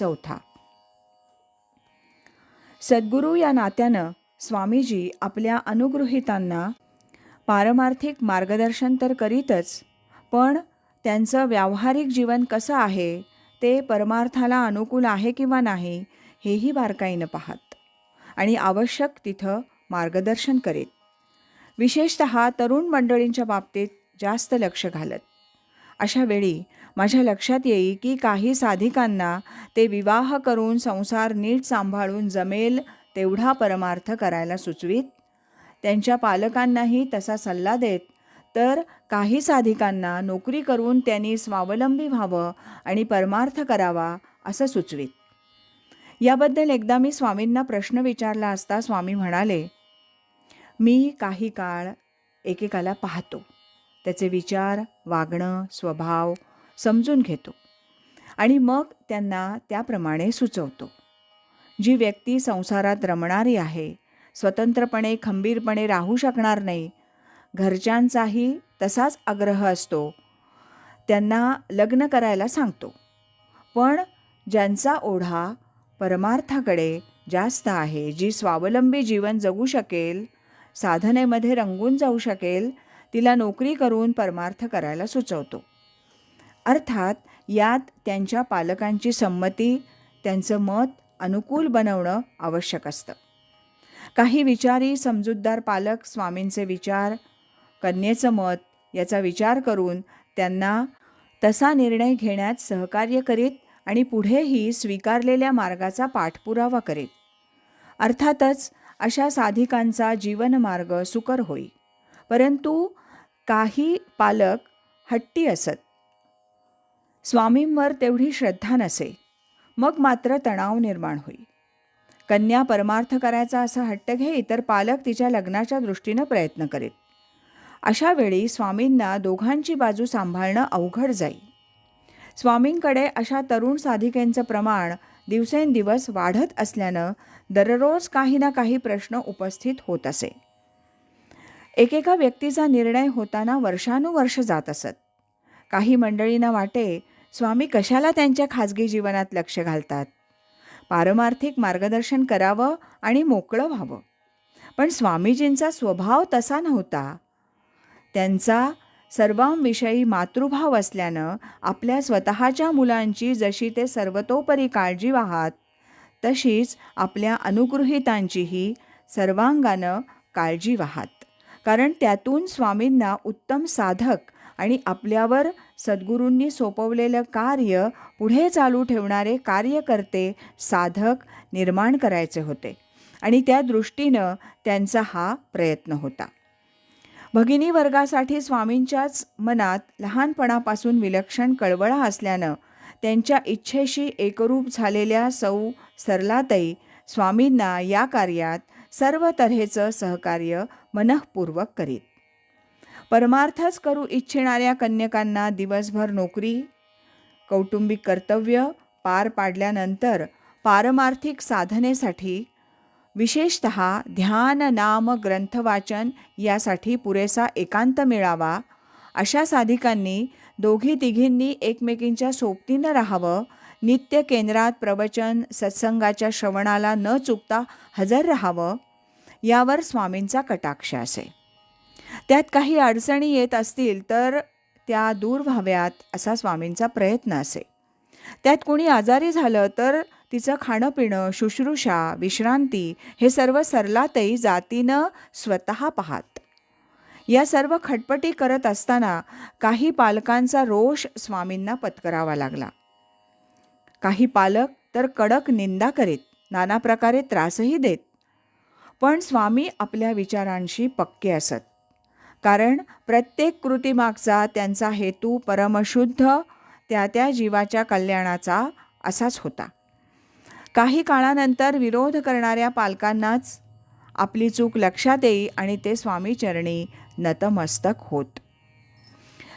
चौथा. सद्गुरू या नात्यानं स्वामीजी आपल्या अनुगृहितांना पारमार्थिक मार्गदर्शन तर करीतच पण त्यांचं व्यावहारिक जीवन कसं आहे ते परमार्थाला अनुकूल आहे किंवा नाही हेही बारकाईनं पाहत आणि आवश्यक तिथं मार्गदर्शन करीत. विशेषत तरुण मंडळींच्या बाबतीत जास्त लक्ष घालत. अशा वेळी माझ्या लक्षात येई की काही साधिकांना ते विवाह करून संसार नीट सांभाळून जमेल तेवढा परमार्थ करायला सुचवीत. त्यांच्या पालकांनाही तसा सल्ला देत तर काही साधिकांना नोकरी करून त्यांनी स्वावलंबी व्हावं आणि परमार्थ करावा असं सुचवीत. याबद्दल एकदा मी स्वामींना प्रश्न विचारला असता स्वामी म्हणाले मी काही काळ एकेकाला पाहतो. त्याचे विचार वागणं स्वभाव समजून घेतो आणि मग त्यांना त्याप्रमाणे सुचवतो. जी व्यक्ती संसारात रमणारी आहे स्वतंत्रपणे खंबीरपणे राहू शकणार नाही घरच्यांचाही तसाच आग्रह असतो त्यांना लग्न करायला सांगतो. पण ज्यांचा ओढा परमार्थाकडे जास्त आहे जी स्वावलंबी जीवन जगू शकेल साधनेमध्ये रंगून जाऊ शकेल तिला नोकरी करून परमार्थ करायला सुचवतो. अर्थात यात त्यांच्या पालकांची संमती त्यांचं मत अनुकूल बनवणं आवश्यक असतं. काही विचारी समजूतदार पालक स्वामींचे विचार कन्येचं मत याचा विचार करून त्यांना तसा निर्णय घेण्यात सहकार्य करीत आणि पुढेही स्वीकारलेल्या मार्गाचा पाठपुरावा करीत. अर्थातच अशा साधिकांचा जीवनमार्ग सुकर होई. परंतु काही पालक हट्टी असत. स्वामींवर तेवढी श्रद्धा नसे. मग मात्र तणाव निर्माण होईल कन्या परमार्थ करायचा असा हट्ट घेई तर पालक तिच्या लग्नाच्या दृष्टीनं प्रयत्न करीत. अशा वेळी स्वामींना दोघांची बाजू सांभाळणं अवघड जाईल स्वामींकडे अशा तरुण साधिकेंचं प्रमाण दिवसेंदिवस वाढत असल्यानं दररोज काही ना काही प्रश्न उपस्थित होत असे. एकेका व्यक्तीचा निर्णय होताना वर्षानुवर्ष जात असत. काही मंडळींना वाटे स्वामी कशाला त्यांच्या खाजगी जीवनात लक्ष घालतात? पारमार्थिक मार्गदर्शन करावं आणि मोकळं व्हावं. पण स्वामीजींचा स्वभाव तसा नव्हता. त्यांचा सर्वांविषयी मातृभाव असल्यानं आपल्या स्वतःच्या मुलांची जशी ते सर्वतोपरी काळजी वाहात तशीच आपल्या अनुगृहितांचीही सर्वांगानं काळजी वाहात. कारण त्यातून स्वामींना उत्तम साधक आणि आपल्यावर सद्गुरूंनी सोपवलेलं कार्य पुढे चालू ठेवणारे कार्यकर्ते साधक निर्माण करायचे होते. आणि त्या दृष्टीनं त्यांचा हा प्रयत्न होता. भगिनी वर्गासाठी स्वामींच्याच मनात लहानपणापासून विलक्षण कळवळा असल्यानं त्यांच्या इच्छेशी एकरूप झालेल्या सौ सरलाताई स्वामींना या कार्यात सर्व तऱ्हेचं सहकार्य मनःपूर्वक करीत. परमार्थच करू इच्छिणाऱ्या कन्यकांना दिवसभर नोकरी कौटुंबिक कर्तव्य पार पाडल्यानंतर पारमार्थिक साधनेसाठी विशेषत ध्यान नाम ग्रंथवाचन यासाठी पुरेसा एकांत मिळावा अशा साधिकांनी दोघी तिघींनी एकमेकींच्या सोबतीनं राहावं नित्य केंद्रात प्रवचन सत्संगाच्या श्रवणाला न चुकता हजर राहावं यावर स्वामींचा कटाक्ष असे. त्यात काही अडचणी येत असतील तर त्या दूर व्हाव्यात असा स्वामींचा प्रयत्न असे. त्यात कोणी आजारी झालं तर तिचं खाणं पिणं शुश्रूषा विश्रांती हे सर्व सरलातही जातीनं स्वतः पाहात. या सर्व खटपटी करत असताना काही पालकांचा रोष स्वामींना पत्करावा लागला. काही पालक तर कडक निंदा करीत नाना प्रकारे त्रासही देत. पण स्वामी आपल्या विचारांशी पक्के असत. कारण प्रत्येक कृतीमागचा त्यांचा हेतू परमशुद्ध त्या त्या जीवाच्या कल्याणाचा असाच होता. काही काळानंतर विरोध करणाऱ्या पालकांनाच आपली चूक लक्षात येई आणि ते स्वामीचरणी नतमस्तक होत.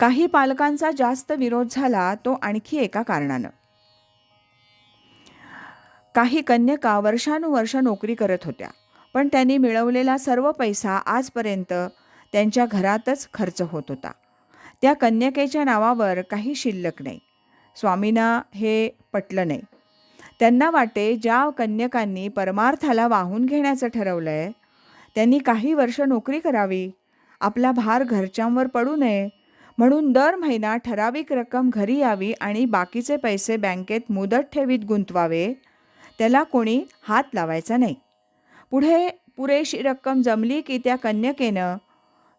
काही पालकांचा जास्त विरोध झाला तो आणखी एका कारणानं. काही कन्यका वर्षानुवर्ष नोकरी करत होत्या पण त्यांनी मिळवलेला सर्व पैसा आजपर्यंत त्यांच्या घरातच खर्च होत होता. त्या कन्यकेच्या नावावर काही शिल्लक नाही. स्वामींना हे पटलं नाही. त्यांना वाटे ज्या कन्यकांनी परमार्थाला वाहून घेण्याचं ठरवलं आहे त्यांनी काही वर्ष नोकरी करावी आपला भार घरच्यांवर पडू नये म्हणून दर महिना ठराविक रक्कम घरी यावी आणि बाकीचे पैसे बँकेत मुदत ठेवीत गुंतवावे त्याला कोणी हात लावायचा नाही. पुढे पुरेशी रक्कम जमली की त्या कन्यकेनं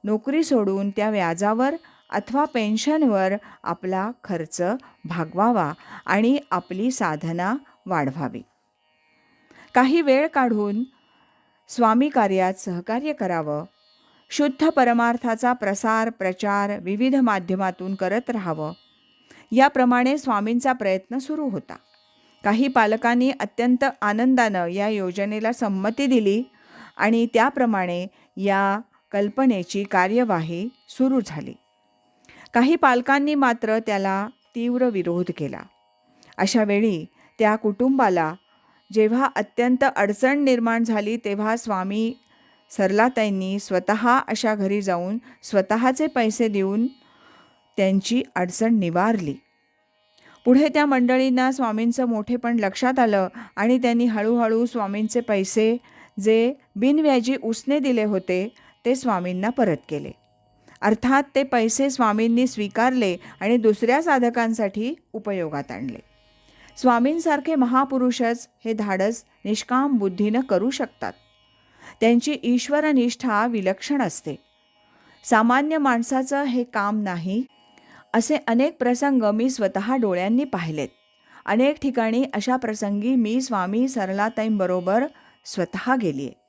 नोकरी सोडून त्या व्याजावर अथवा पेन्शनवर आपला खर्च भागवावा आणि आपली साधना वाढवावी. काही वेळ काढून स्वामी कार्यात सहकार्य करावं. शुद्ध परमार्थाचा प्रसार प्रचार विविध माध्यमातून करत राहावं. याप्रमाणे स्वामींचा प्रयत्न सुरू होता. काही पालकांनी अत्यंत आनंदानं या योजनेला संमती दिली आणि त्याप्रमाणे या कल्पनेची कार्यवाही सुरू झाली. काही पालकांनी मात्र त्याला तीव्र विरोध केला. अशा वेळी त्या कुटुंबाला जेव्हा अत्यंत अडचण निर्माण झाली तेव्हा स्वामी सरलाताईंनी स्वतः अशा घरी जाऊन स्वतःचे पैसे देऊन त्यांची अडचण निवारली. पुढे त्या मंडळींना स्वामींचं मोठेपण लक्षात आलं आणि त्यांनी हळूहळू स्वामींचे पैसे जे बिनव्याजी उसने दिले होते ते स्वामींना परत केले. अर्थात ते पैसे स्वामींनी स्वीकारले आणि दुसऱ्या साधकांसाठी उपयोगात आणले. स्वामींसारखे महापुरुषच हे धाडस निष्काम बुद्धीनं करू शकतात. त्यांची ईश्वरनिष्ठा विलक्षण असते. सामान्य माणसाचं हे काम नाही असे अनेक प्रसंग मी स्वतः डोळ्यांनी पाहिलेत. अनेक ठिकाणी अशा प्रसंगी मी स्वामी सरलाताईंबरोबर स्वतः गेली आहे